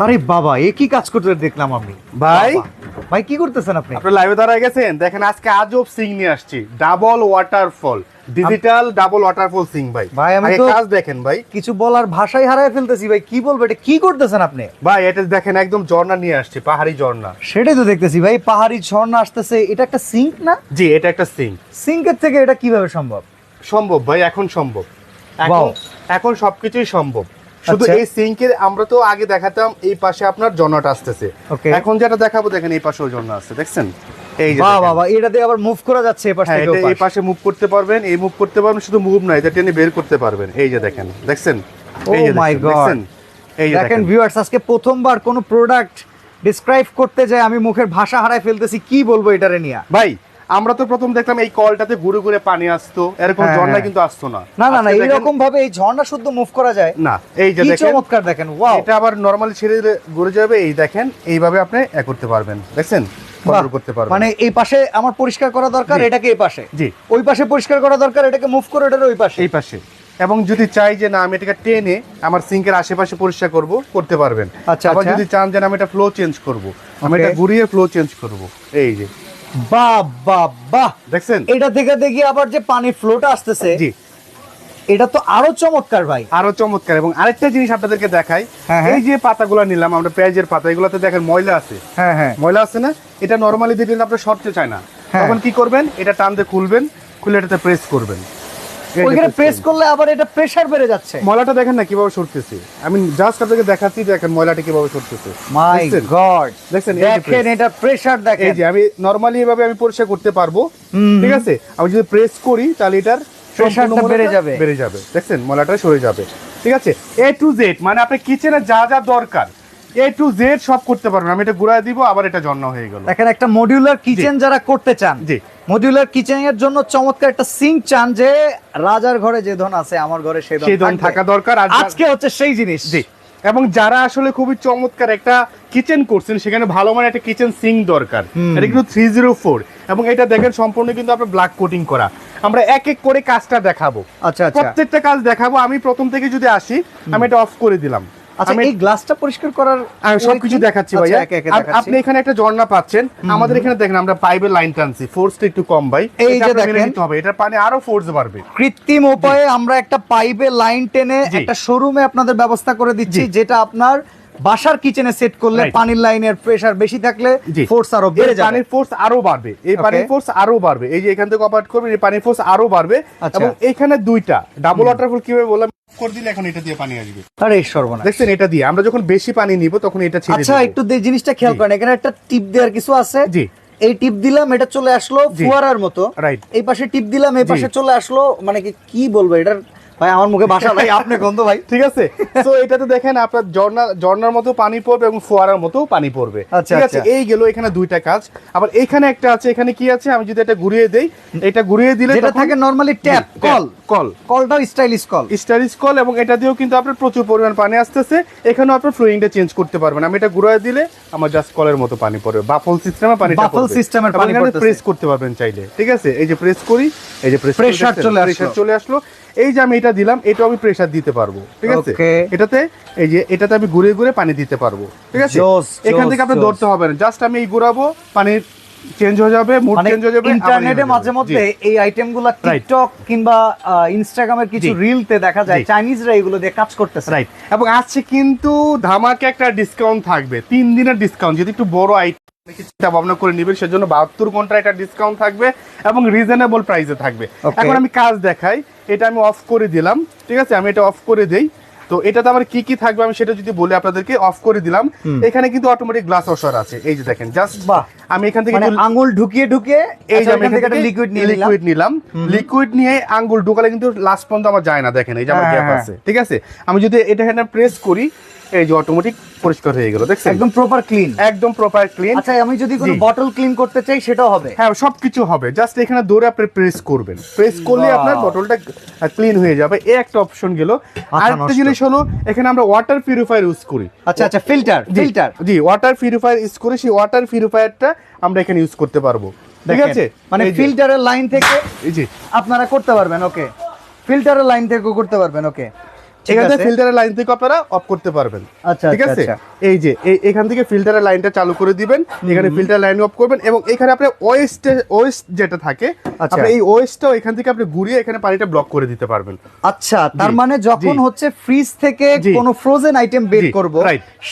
আরে বাবা এ কি কাজ করতে দেখলাম আমি। ভাই? ভাই কি করতেছেন আপনি? আপনার লাইভে দাঁড়ায় গেছেন? দেখেন আজকে আজব সিং নিয়ে আসছি। Double waterfall digital double waterfall sink ভাই। ভাই, আমি তো- কাজ দেখেন ভাই। কিছু বলার ভাষাই হারায় ফেলতেছি ভাই। কি বলব এটা কি করতেছেন আপনি? ভাই এটা দেখেন একদম ঝর্ণা নিয়ে আসছি পাহাড়ি ঝর্ণা। সেটাই তো দেখতেছি ভাই। পাহাড়ি ঝর্ণা আসতেছে এটা একটা সিঙ্ক না? জি এটা একটা সিং। সিঙ্কের থেকে এটা কীভাবে সম্ভব? সম্ভব ভাই এখন সম্ভব। এখন এখন সবকিছুই সম্ভব। শুধু আচ্ছা। এই সিঙ্কের আমরা তো আগে দেখাতাম এই পাশে আপনার জন্নাটা আসতেছে। এখন যেটা দেখাবো দেখেন এই পাশেও জন্না আসছে দেখছেন? এই যে বাহ। বাবা এটা দিয়ে আবার মুভ করা যাচ্ছে এপাশ হ্যাঁ থেকে এটা এই পাশে মুভ করতে পারবেন এই মুভ করতে পারবেন শুধু মুভ না এটা টেনে বের করতে পারবেন। এই যে দেখেন দেখছেন? এই যে Oh my দেখছেন, এই যে দেখেন দেখেন। ভিউয়ার্স আজকে প্রথমবার কোনো প্রোডাক্ট ডিসক্রাইব করতে যায় আমি মুখের ভাষা হারায় ফেলতেছি কি বলব এটারে নিয়ে? ভাই আমরা তো প্রথম দেখলাম এই কলটাতে ঘুরে ঘুরে পানি আসতো। এরকম হ্যাঁ, ঝর্ণা হ্যাঁ। কিন্তু আসতো না। না না না এরকম ভাবে এই ঝর্ণা শুদ্ধ মুভ করা যায়? না এই যে দেখেন চমৎকার দেখেন ওয়াও এটা আবার নরমালি ছেড়ে ঘুরে যাবে এই দেখেন এইভাবে আপনি এ করতে পারবেন দেখছেন? কন্ট্রোল করতে পারবেন। মানে এই পাশে আমার পরিষ্কার করা দরকার এটাকে এই পাশে। জি। ওই পাশে পরিষ্কার করা দরকার এটাকে মুভ করে এটার ওই পাশে। এই পাশে। এবং যদি চাই যে না আমি এটাকে টেনে আমার সিঙ্কের আশেপাশে পরিষ্কার করব করতে পারবেন। আচ্ছা, আবার আচ্ছা। যদি চান যে না, আমি এটা ফ্লো চেঞ্জ করব আমি এটা ঘুরিয়ে ফ্লো চেঞ্জ করব। এই যে। বাহ বাহ বাহ। দেখছেন? এটা থেকে দেখি আবার যে পানির ফ্লোটা আসতেছে জি। এটা তো আরও চমৎকার ভাই। আরও চমৎকার। এবং আরেকটা জিনিস আপনাদেরকে দেখাই হ্যাঁ, হ্যাঁ। এই যে পাতাগুলো নিলাম আমরা পেঁয়াজের পাতা এগুলোতে দেখেন ময়লা আছে। হ্যাঁ হ্যাঁ। ময়লা আছে না? এটা নরমালি দিলে আপনার সরতে চায় না। তখন কি করবেন? এটা টানতে খুলবেন খুলে এটাতে প্রেস করবেন। ওইখানে প্রেস করলে আবার এটা প্রেসার বেড়ে যাচ্ছে। ময়লাটা দেখেন না কীভাবে সরতেছে? আমি জাস্ট আপনাকে দেখাচ্ছি দেখেন ময়লাটা কীভাবে সরতেছে। মাই গড এই যে দেখেন এটা প্রেসার এই দেখেন যে আমি নরমালি এভাবে আমি পরিষ্কার করতে পারব। ঠিক আছে? আমি যদি প্রেস করি তাহলে এটার Pressure টা সম্পূর্ণ বেড়ে যাবে। বেড়ে যাবে। দেখছেন? ময়লাটা সরে যাবে। ঠিক আছে? এ টু জেড মানে আপনি কিচেনে যা যা দরকার এ টু জেড সব করতে পারবেন। আমি এটা ঘুরায় দিব আবার এটা জন্য হয়ে গেল। দেখেন একটা মডিউলার কিচেন যারা করতে চান জি। মডিউলার কিচেন এর জন্য চমৎকার একটা সিঙ্ক চান যে রাজার ঘরে যে ধন আছে আমার ঘরে সেই ধন। থাকা দরকার আজকে হচ্ছে সেই জিনিস। জি। এবং যারা আসলে খুবই চমৎকার একটা কিচেন করছেন সেখানে ভালো মানে একটা কিচেন সিঙ্ক দরকার। এটা কিন্তু থ্রি জিরো ফোর এবং এটা দেখেন সম্পূর্ণ কিন্তু আপনার ব্ল্যাক কোটিং করা। আমরা এক এক করে কাজটা দেখাবো। আচ্ছা আচ্ছা। প্রত্যেকটা কাজ দেখাবো। আমি প্রথম থেকে যদি আসি আমি এটা অফ করে দিলাম। আচ্ছা এই গ্লাসটা পরিষ্কার করার সবকিছু দেখাচ্ছি আচ্ছা, ভাইয়া। আপনি এখানে একটা ঝর্ণা পাচ্ছেন। আমাদের এখানে দেখেন আমরা পাইপের লাইন টানছি। ফোর্সটা একটু কম ভাই। এই যে দেখেন। হবে। এটা পানি আরও ফোর্স বাড়বে। কৃত্রিম উপায়ে আমরা একটা পাইপে লাইন টেনে। একটা শোরুমে আপনাদের ব্যবস্থা করে দিচ্ছি যেটা আপনার বাসার কিচেনে সেট করলে. পানির লাইনের প্রেসার বেশি থাকলে ফোর্স আরও বেড়ে যাবে। পানির ফোর্স আরও বাড়বে। এই পানির ফোর্স আরও বাড়বে। এই যে এখান থেকে অপারেট করবেন এই পানির ফোর্স আরও বাড়বে। আচ্ছা। এবং এখানে দুইটা ডাবল ওয়াটারফল কীভাবে বললাম? করে দিলে এখন এটা দিয়ে পানি আসবে। আরে সর্বনাশ। দেখছেন এটা দিয়ে। আমরা যখন বেশি পানি নিব তখন এটা ছেড়ে আচ্ছা একটু জিনিসটা খেয়াল। করেন এখানে একটা টিপ দেওয়ার কিছু আছে। জি। এই টিপ দিলাম এটা চলে আসলো ফুয়ারার মতো। Right. এই পাশে টিপ দিলাম এই পাশে চলে আসলো মানে কি কি বলব এটার ভাই আমার মুখে ভাষা নাই আপনি গন্ধ ভাই? ঠিক আছে? তো এটাতে দেখেন আপনার ঝর্ণা ঝর্ণার মতো পানি পড়বে এবং ফোয়ারার মতো পানি পড়বে। আচ্ছা, ঠিক আছে? আচ্ছা। এই গেল এখানে দুইটা কাজ। আবার এখানে একটা আছে এখানে কি আছে? আমি যদি এটা ঘুরিয়ে দেই এটা ঘুরিয়ে দিলে তখন- থাকে নরমালি ট্যাপ কল কল কলটাও স্টাইলিশ কল স্টারিস কল এবং এটা দিয়েও কিন্তু আপনার প্রচুর পরিমাণ পানি আসতেছে। এখানেও আপনার ফ্লোয়িংটা চেঞ্জ করতে পারবেন। আমি এটা ঘুরিয়ে দিলে আমার জাস্ট কলের মতো পানি পড়বে। বাফল সিস্টেমে পানি system এর পানি। প্রেস করতে পারবেন চাইলে। ঠিক আছে? এই যে প্রেস করি এই যে প্রেস Pressure চলে আসলো। প্রেসার চলে আসলো। এই যে আমি এটা দিলাম আমি প্রেসার দিতে পারব ঠিক আছে? এটাতে এই যে এটাতে আমি ঘুরে ঘুরে পানি দিতে পারব ঠিক আছে? এখান থেকে আপনি ধরতে হবে না। জাস্ট আমি এই ঘুরাবো পানির চেঞ্জ হয়ে যাবে মুড মানে চেঞ্জ হয়ে যাবে ইন্টারনেটে মাঝে মধ্যে এই আইটেমগুলা Right. টিকটক কিংবা ইনস্টাগ্রামের কিছু। রিলতে দেখা যায়। চাইনিজরা এগুলো দিয়ে কাজ করতেছে। রাইট এবং আজকে কিন্তু ধামাকে একটা ডিসকাউন্ট থাকবে তিন দিনের ডিসকাউন্ট যদি একটু বড় আইটেম চিন্তা ভাবনা করে নিবেন? সেজন্য বাহাত্তর ঘণ্টা একটা ডিসকাউন্ট থাকবে এবং রিজনেবল প্রাইসে থাকবে। এখন আমি কাজ দেখাই এটা আমি অফ করে দিলাম ঠিক আছে? আমি এটা অফ করে দেই। তো এটাতে আমার কি কি থাকবে আমি সেটা যদি বলি আপনাদেরকে অফ করে দিলাম। এখানে কিন্তু অটোমেটিক গ্লাস ওয়াশার আছে। এই যে দেখেন জাস্ট বাহ। আমি এখান থেকে মানে আঙ্গুল ঢুকিয়ে ঢুকিয়ে এই যে আচ্ছা, আমি এখান থেকে একটা লিকুইড নিয়ে লিকুইড নিলাম। লিকুইড নিয়ে আঙ্গুল ঢুকালে কিন্তু লাস্ট পর্যন্ত আমার যায় না। দেখেন এই যে আমার গ্যাপ হ্যাঁ। আছে ঠিক আছে? আমি যদি এটা এখানে প্রেস করি এই যে অটোমেটিক পরিষ্কার হয়ে গেল দেখছেন? একদম প্রপার ক্লিন একদম প্রপার ক্লিন আচ্ছা আমি যদি কোনো বটল ক্লিন করতে চাই সেটাও হবে? হ্যাঁ সবকিছু হবে। জাস্ট এখানে দৌড়ে আপনি প্রেস করবেন। প্রেস করলে আপনার বোতলটা ক্লিন হয়ে যাবে। এই একটা অপশন গেল। আরেকটা নষ্ট। জিনিস হলো এখানে আমরা ওয়াটার পিউরিফায়ার ইউজ করি। আচ্ছা আচ্ছা ফিল্টার ফিল্টার জি ওয়াটার পিউরিফায়ার ইউজ করে। সেই ওয়াটার পিউরিফায়ারটা আমরা এখানে ইউজ করতে পারব। ঠিক আছে? মানে ফিল্টারের লাইন থেকে যে। আপনারা করতে পারবেন ওকে ফিল্টারের লাইন থেকেও করতে পারবেন ওকে এখান থেকে ফিল্টারের লাইন থেকে আপনারা অফ করতে পারবেন। আচ্ছা ঠিক আচ্ছা আছে? আচ্ছা। এই যে এখান থেকে ফিল্টারের লাইনটা চালু করে দিবেন এখানে ফিল্টার লাইন অফ করবেন এবং এখানে আপনি ওয়েস্ট ওয়েস্ট যেটা থাকে। আপনি এই ওয়েস্টটাও এখান থেকে আপনি ঘুরিয়ে এখানে পানিটা ব্লক করে দিতে পারবেন। তার মানে যখন হচ্ছে ফ্রিজ থেকে জি। কোনো ফ্রোজেন আইটেম বের করব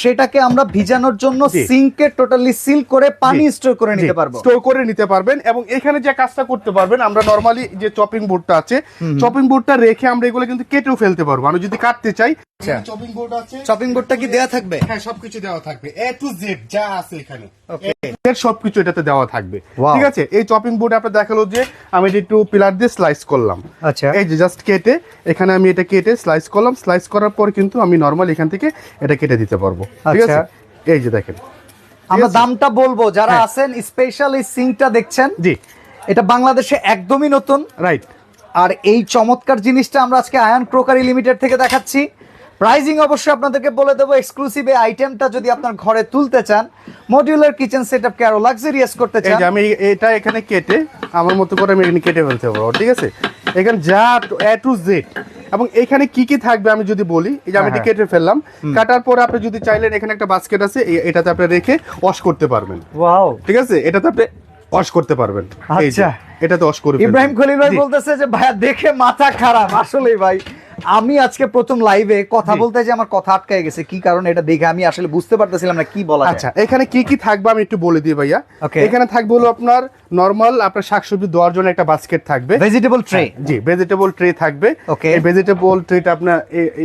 সেটাকে আমরা ভিজানোর জন্য। সিঙ্কে টোটালি সিল করে পানি স্টোর করে নিতে পারব। স্টোর করে নিতে পারবেন এবং এখানে যে কাজটা করতে পারবেন আমরা নরমালি যে চপিং বোর্ডটা আছে চপিং বোর্ডটা রেখে আমরা এগুলো কিন্তু কেটেও ফেলতে পারব। আমি যদি কাটতে চাই। আচ্ছা। চপিং বোর্ড আছে। শপিং বোর্ডটা কি দেয়া থাকবে? হ্যাঁ সবকিছু দেওয়া থাকবে। এ টু জেড যা আছে এখানে. এর সবকিছু এটাতে দেওয়া থাকবে। ঠিক আছে? এই চপিং বোর্ড আপনার দেখাল যে আমি এটা একটু পিলার দিয়ে স্লাইস করলাম। আচ্ছা। এই যে জাস্ট কেটে এখানে আমি এটা কেটে স্লাইস করলাম। স্লাইস করার পর কিন্তু আমি নরমাল এখান থেকে এটা কেটে দিতে পারব। ঠিক আচ্ছা। আছে? এই যে দেখেন। আমরা দামটা বলব। যারা হ্যাঁ। আছেন স্পেশাল এই সিঙ্কটা দেখছেন জি। এটা বাংলাদেশে একদমই নতুন। রাইট আর এই চমৎকার জিনিসটা আমরা আজকে আয়ান ক্রোকারি লিমিটেড থেকে দেখাচ্ছি। প্রাইজিং অবশ্যই আপনাদেরকে বলে দেবো এক্সক্লুসিভ এই আইটেমটা যদি আপনার ঘরে তুলতে চান মডিউলার কিচেন সেটআপকে আরও লাক্সারিয়াস করতে চান যে আমি এটা এখানে কেটে আমার মতো করে আমি এখানে কেটে ফেলতে পারব ঠিক আছে? এখানে যা এ টু জেড এবং এখানে কি কি থাকবে আমি যদি বলি এই যে আমি এটা হ্যাঁ, কেটে ফেললাম। কাটার পরে আপনি যদি চাইলেন এখানে একটা বাস্কেট আছে এটাতে আপনি রেখে ওয়াশ করতে পারবেন। ওয়াও ঠিক আছে? এটাতে আপনি ওয়াশ করতে পারবেন আচ্ছা। এটাতে ওয়াশ করে ফেলবেন। ইব্রাহিম খলিল ভাই বলতেছে যে ভাইয়া দেখে মাথা খারাপ আসলেই ভাই আমি আজকে প্রথম লাইভে কথা বলতে যে আমার কথা আটকায় গেছে কি কারণে এটা দেখে আমি আসলে বুঝতে পারতেছিলাম না কি বলা আচ্ছা এখানে কি কি থাকবে আমি একটু বলে দিই ভাইয়া. এখানে থাকবে হলো আপনার নরমাল আপনার শাকসবজি দেওয়ার জন্য একটা বাস্কেট থাকবে। ভেজিটেবল ট্রে হ্যাঁ, জি ভেজিটেবল ট্রে থাকবে। Okay. এই ভেজিটেবল ট্রেটা আপনার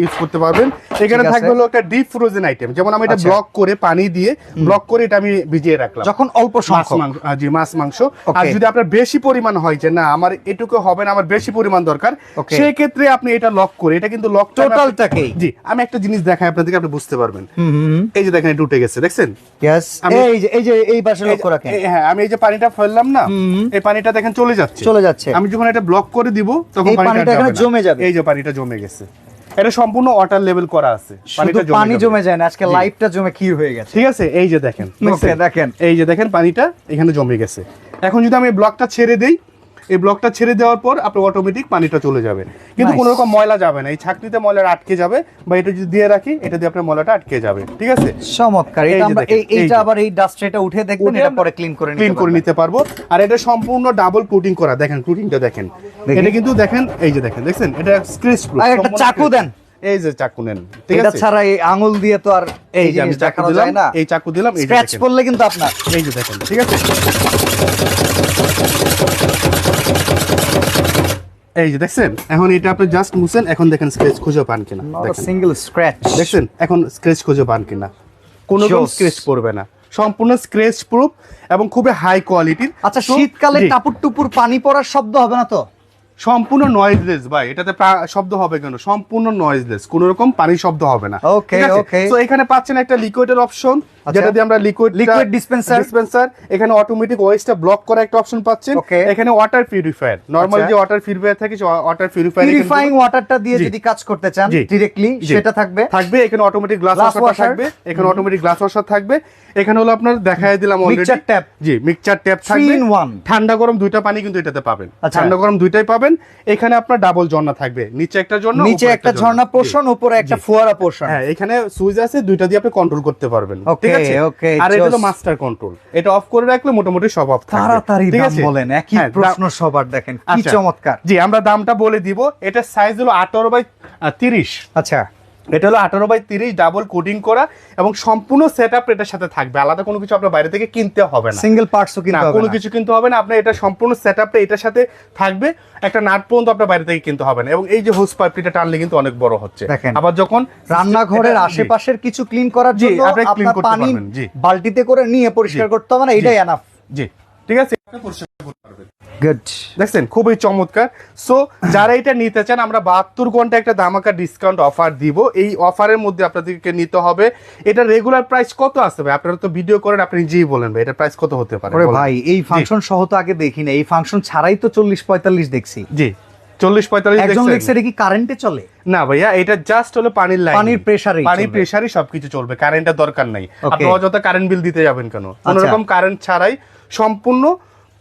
ইউজ করতে পারবেন। এখানে থাকবে হলো একটা ডিপ ফ্রোজেন আইটেম যেমন আমি এটা আচ্ছা। ব্লক করে পানি দিয়ে ব্লক করে এটা আমি ভিজিয়ে রাখলাম। যখন অল্প সংখ্যক। জি মাছ মাংস। আর যদি আপনার বেশি পরিমাণ হয় যে না আমার এটুকু হবে না আমার বেশি পরিমাণ দরকার সেই ক্ষেত্রে আপনি এটা লক করে এটা কিন্তু লক টোটালটাকেই জি আমি একটা জিনিস দেখাই আপনাদেরকে আপনি বুঝতে পারবেন। এই যে দেখেন এটা উঠে গেছে দেখছেন? ইয়েস এই যে এই যে এই পাশে লক্ষ্য রাখেন। হ্যাঁ আমি এই যে পানিটা ফেললাম না? এই পানিটা দেখেন চলে যাচ্ছে। চলে যাচ্ছে। আমি যখন এটা ব্লক করে দিব তখন পানিটা এখানে জমে যাবে। এই যে পানিটা জমে গেছে। এটা সম্পূর্ণ ওয়াটার লেভেল করা আছে। শুধু পানি জমে যায় না আজকে লাইফটা জমে কি হয়ে গেছে। ঠিক আছে? এই যে দেখেন দেখেন। এই যে দেখেন পানিটা এখানে জমে গেছে। এখন যদি আমি ব্লকটা ছেড়ে দেই এই ব্লকটা ছেড়ে দেওয়ার পর আপনার অটোমেটিক পানিটা চলে যাবে। কিন্তু. কোনো রকম ময়লা যাবে না। এই ছাকনিতে ময়লা আটকে যাবে বা এটা যদি দিয়ে রাখি এটা দিয়ে আপনার ময়লাটা আটকে যাবে। ঠিক আছে? চমৎকার। এটা আমরা এই এই এইটা আবার এই ডাস্ট এটা উঠে দেখবেন এটা পরে ক্লিন করে ক্লিন করে নিতে পারব। আর এটা সম্পূর্ণ ডাবল কোটিং করা। দেখেন কোটিংটা দেখেন। দেখি। এটা কিন্তু দেখেন এই যে দেখেন দেখছেন? এটা স্ক্র্যাচ আর একটা চাকু দেন। এই যে চাকু নেন। ঠিক এটা আছে? ছাড়া এই আঙুল দিয়ে তো আর এই এই যে আমি চাকু দিলাম না। এই চাকু দিলাম এই স্ক্র্যাচ করলে কিন্তু আপনার। এই যে দেখেন ঠিক আছে? এই যে দেখছেন? এখন এটা আপনি জাস্ট মুছেন এখন দেখেন স্ক্র্যাচ খুঁজে পান কিনা। দেখেন। সিঙ্গেল স্ক্র্যাচ দেখছেন? এখন স্ক্র্যাচ খুঁজে পান কিনা। কোনো রকম. স্ক্র্যাচ পড়বে না। সম্পূর্ণ স্ক্র্যাচ প্রুফ এবং খুবই হাই কোয়ালিটির আচ্ছা শীতকালে জি। টাপুর পানি পড়ার শব্দ হবে না তো? সম্পূর্ণ নয়েজলেস ভাই। এটাতে শব্দ হবে কেন? সম্পূর্ণ নয়েজলেস কোনো রকম পানির শব্দ হবে না। ওকে ওকে তো এখানে পাচ্ছেন একটা লিকুইডের অপশন। যেটা দিয়ে আমরা লিকুইড Liquid dispenser। ডিসপেন্সার এখানে অটোমেটিক ওয়েস্টটা ব্লক করা একটা অপশন পাচ্ছেন। এখানে ওয়াটার পিউরিফায়ার নরমাল আচ্ছা। যে ওয়াটার পিউরিফায়ার থাকে ওয়াটার পিউরিফায়ার পিউরিফাইং ওয়াটারটা দিয়ে যদি কাজ করতে চান। সেটা থাকবে। থাকবে এখানে অটোমেটিক গ্লাস ওয়াশার থাকবে এখানে অটোমেটিক গ্লাস ওয়াশার থাকবে। এখানে হলো আপনার দেখায় দিলাম অলরেডি Mixture tap। জি মিক্সচার ট্যাপ থাকবে। ঠান্ডা গরম দুইটা পানি কিন্তু এটাতে পাবেন। আচ্ছা। ঠান্ডা গরম দুইটাই পাবেন। এখানে আপনার ডাবল ঝর্ণা থাকবে। নিচে একটা ঝর্ণা নিচে একটা ঝর্ণা। পোর্শন উপরে একটা ফোয়ারা পোর্শন হ্যাঁ এখানে সুইচ আছে দুইটা দিয়ে আপনি কন্ট্রোল করতে পারবেন। ঠিক Okay, আছে আর এটা হলো মাস্টার কন্ট্রোল এটা অফ করে রাখলে মোটামুটি সব অফ থাকবে। তাড়াতাড়ি দাম বলেন একই হ্যাঁ, প্রশ্ন সবার দেখেন কি আচ্ছা। চমৎকার। জি আমরা দামটা বলে দিব এটা সাইজ হলো আঠারো বাই তিরিশ। আচ্ছা। এটা হলো আঠারো বাই তিরিশ ডাবল কোডিং করা এবং সম্পূর্ণ সেট আপ এটার সাথে থাকবে। আলাদা কোনো কিছু আপনার বাইরে থেকে কিনতে হবে না। সিঙ্গেল পার্টসও না কিন্তু হবে কোনো কিছু কিনতে হবে না। আপনার এটা সম্পূর্ণ সেট আপটা এটার সাথে থাকবে। একটা নাট পর্যন্ত আপনার বাইরে থেকে কিনতে হবে না। এবং এই যে হোস পাইপটা টানলে কিন্তু অনেক বড় হচ্ছে। আবার যখন রান্নাঘরের আশেপাশের কিছু ক্লিন করার জন্য আপনি আপনার করতে পারবেন, জি। বালতিতে করে নিয়ে পরিষ্কার করতে হবে না এটাই এনাফ জি। ঠিক আছে? গুড দেখছেন? খুবই চমৎকার। সো যারা এটা নিতে চান আমরা বাহাত্তর ঘণ্টা একটা দামাকা ডিসকাউন্ট অফার দিব। এই অফারের মধ্যে আপনাদেরকে নিতে হবে। এটা রেগুলার প্রাইস কত আসবে? আপনারা তো ভিডিও করেন আপনি নিজেই বলেন ভাই এটা প্রাইস কত হতে পারে? ভাই এই ফাংশন সহ তো আগে দেখি না এই ফাংশন ছাড়াই তো চল্লিশ পঁয়তাল্লিশ দেখছি। জি। চল্লিশ পঁয়তাল্লিশ একজন? লেগছে এটা কি কারেন্টে চলে? না ভাইয়া এটা জাস্ট হলো পানির লাইন পানির pressure-এই পানির চলবে। প্রেসারই সবকিছু চলবে। কারেন্টের দরকার নাই। আপনি অযথা কারেন্ট বিল দিতে যাবেন কেন? কোন আচ্ছা। রকম কারেন্ট ছাড়াই সম্পূর্ণ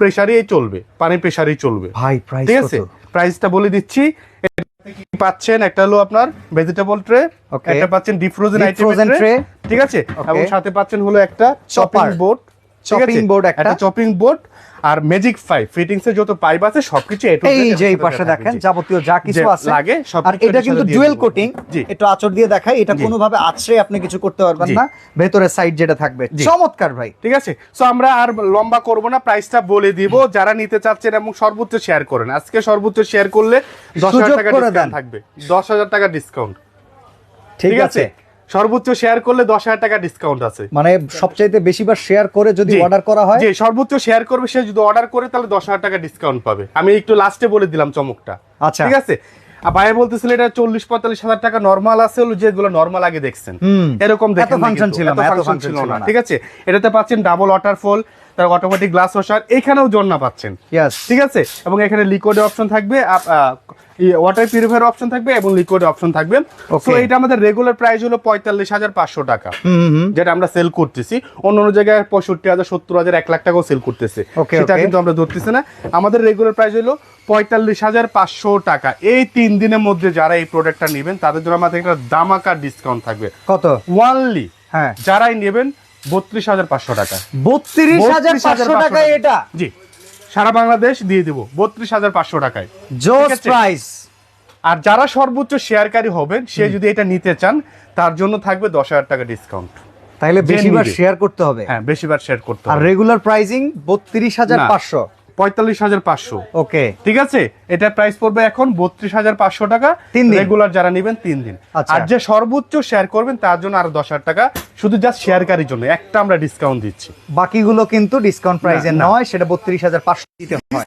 প্রেসারই চলবে পানি প্রেসারেই চলবে। ভাই প্রাইস ঠিক আছে? প্রাইসটা বলে দিচ্ছি কি পাচ্ছেন? একটা হলো আপনার ভেজিটেবল ট্রে. একটা পাচ্ছেন ডিফ্রোজেন আইটেম ট্রে ঠিক আছে. এবং সাথে পাচ্ছেন হলো একটা চপিং বোর্ড Chopping board একটা। চপিং বোর্ড আর ম্যাজিক ফাইভ ফিটিংস এর যত পাইপ আছে সবকিছু এই যে এই পাশে দেখেন যাবতীয় যা কিছু আছে। লাগে আর এটা কিন্তু ডুয়েল কোটিং একটু আঁচড় দিয়ে দেখাই এটা। কোনোভাবে আছড়ে আপনি কিছু করতে পারবেন না। ভেতরের সাইড যেটা থাকবে। চমৎকার ভাই। ঠিক আছে? সো আমরা আর লম্বা করব না প্রাইসটা বলে দিব। যারা নিতে চাচ্ছেন এবং সর্বোচ্চ শেয়ার করেন আজকে সর্বোচ্চ শেয়ার করলে দশ হাজার টাকা ডিসকাউন্ট থাকবে। দশ হাজার টাকা ডিসকাউন্ট ঠিক আছে? সর্বোচ্চ শেয়ার করলে দশ হাজার টাকা ডিসকাউন্ট আছে। মানে সবচাইতে বেশিবার শেয়ার করে যদি অর্ডার করা হয়? যে সর্বোচ্চ শেয়ার করবে সে যদি অর্ডার করে তাহলে দশ হাজার টাকা ডিসকাউন্ট পাবে। আমি একটু লাস্টে বলে দিলাম চমকটা। আচ্ছা। ঠিক আছে? ভাইয়া বলতেছিল এটা চল্লিশ পঁয়তাল্লিশ হাজার টাকা নর্মাল আছে যেগুলো নর্মাল আগে দেখছেন। এরকম দেখেন ছিল না, ছিল। ঠিক আছে? এটাতে পাচ্ছেন ডাবল ওয়াটারফল তার অটোমেটিক গ্লাস ওয়াশার এখানেও জন্না পাচ্ছেন। ঠিক আছে? এবং এখানে লিকুইড অপশন থাকবে ওয়াটার পিউরিফায়ার অপশন থাকবে এবং লিকুইড অপশন থাকবে. তো এটা আমাদের রেগুলার প্রাইস হলো পঁয়তাল্লিশ হাজার পাঁচশো টাকা। যেটা আমরা সেল করতেছি। অন্য অন্য জায়গায় পঁয়ষট্টি হাজার সত্তর হাজার এক লাখ টাকাও সেল করতেছে। সেটা কিন্তু আমরা ধরতেছি না। আমাদের রেগুলার প্রাইস হলো পঁয়তাল্লিশ হাজার পাঁচশো টাকা। এই তিন দিনের মধ্যে যারা এই প্রোডাক্টটা নেবেন তাদের জন্য আমাদের একটা দামাকা ডিসকাউন্ট থাকবে। কত? ওয়ানলি হ্যাঁ। যারাই নেবেন বত্রিশ হাজার পাঁচশো টাকা। বত্রিশ হাজার পাঁচশো 32,500 টাকায় এটা? জি। সারা বাংলাদেশ দিয়ে দিব বত্রিশ হাজার পাঁচশো টাকায়। জোস প্রাইস। আর যারা সর্বোচ্চ শেয়ারকারী হবেন সে যদি এটা নিতে চান তার জন্য থাকবে দশ হাজার টাকা ডিসকাউন্ট তাহলে বেশিবার শেয়ার করতে হবে। হ্যাঁ বেশিবার শেয়ার করতে হবে। আর রেগুলার প্রাইসিং বত্রিশ হাজার পাঁচশো। পঁয়তাল্লিশ হাজার পাঁচশো। ওকে। ঠিক আছে? এটা প্রাইস পড়বে এখন বত্রিশ হাজার পাঁচশো টাকা। তিন দিন। রেগুলার যারা নেবেন তিন দিন। আচ্ছা। আর যে সর্বোচ্চ শেয়ার করবেন তার জন্য আরও দশ হাজার টাকা। শুধু জাস্ট শেয়ারকারীর জন্য। একটা আমরা ডিসকাউন্ট দিচ্ছি। বাকিগুলো কিন্তু ডিসকাউন্ট প্রাইসে। নয় সেটা বত্রিশ হাজার পাঁচশো দিতে হয়।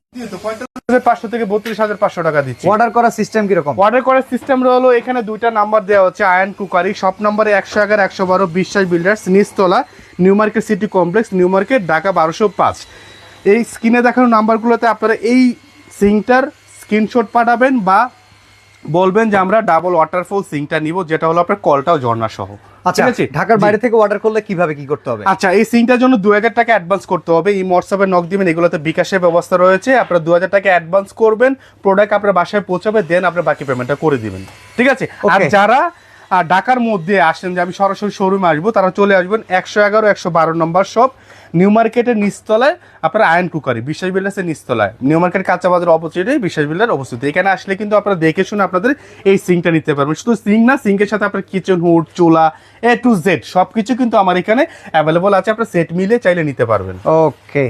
পাঁচশো থেকে বত্রিশ হাজার পাঁচশো টাকা দিচ্ছি। অর্ডার করার সিস্টেম কীরকম? অর্ডার করার সিস্টেম হলো এখানে দুইটা নাম্বার দেওয়া হচ্ছে আয়ন কুকারি সব নম্বরে একশো এগারো একশো বারো বিশ্বাস বিল্ডার্স নিচতলা new market city complex new market Dhaka বারোশো পাঁচ। এই স্ক্রিনে দেখানো নাম্বারগুলোতে আপনারা এই সিংটার স্ক্রিনশট পাঠাবেন বা বলবেন যে আমরা ডাবল ওয়াটারফল সিংটা নিব যেটা হলো আপনার কলটাও ঝর্ণা সহ। আচ্ছা ঢাকার বাইরে থেকে অর্ডার করলে কীভাবে কি করতে হবে? আচ্ছা এই সিমটার জন্য দু হাজার টাকা অ্যাডভান্স করতে হবে। এই হোয়াটসঅ্যাপে নক দিবেন এগুলোতে বিকাশের ব্যবস্থা রয়েছে। আপনারা দু হাজার টাকা অ্যাডভান্স করবেন প্রোডাক্ট আপনার বাসায় পৌঁছাবে দেন আপনার বাকি পেমেন্টটা করে দিবেন। ঠিক আছে? আর যারা আহ, ঢাকার মধ্যে আসেন যে আমি সরাসরি শোরুমে আসব তারা চলে আসবেন একশো এগারো একশো বারো নম্বর শপ নিউ মার্কেটের নিচতলায় আপনার আয়ন কুকারি বিশ্বাস বিল্ডার্সের নিচতলায়। নিউ মার্কেট কাঁচা বাজার অপোজিটে বিশ্বাস বিল্ডার অবস্থিত এখানে আসলে কিন্তু আপনারা দেখে শুনে আপনাদের এই সিঙ্কটা নিতে পারবেন। শুধু সিং না সিঙ্কের সাথে আপনার কিচেন হুড চুলা এ টু জেড সবকিছু কিন্তু আমার এখানে অ্যাভেলেবল আছে। আপনার সেট মিলে চাইলে নিতে পারবেন। ওকে